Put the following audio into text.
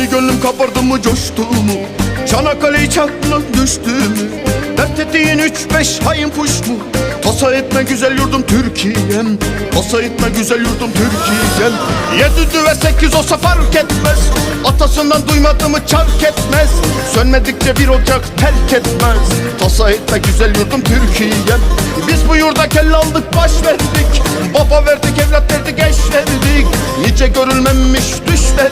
Deli gönlüm kabardı mı coştu mu? Çanakkale çaklına düştü mü? Dert ettiğin üç beş hain kuş mu? Tasa etme güzel yurdum Türkiye'm. Tasa etme güzel yurdum Türkiye'm. Yedi ve sekiz olsa fark etmez. Atasından duymadığımı çark etmez. Sönmedikçe bir ocak terk etmez. Tasa etme güzel yurdum Türkiye'm. Biz bu yurda kelle aldık baş verdik. Baba verdik evlat verdik eş verdik. Nice görülmemiş düşler.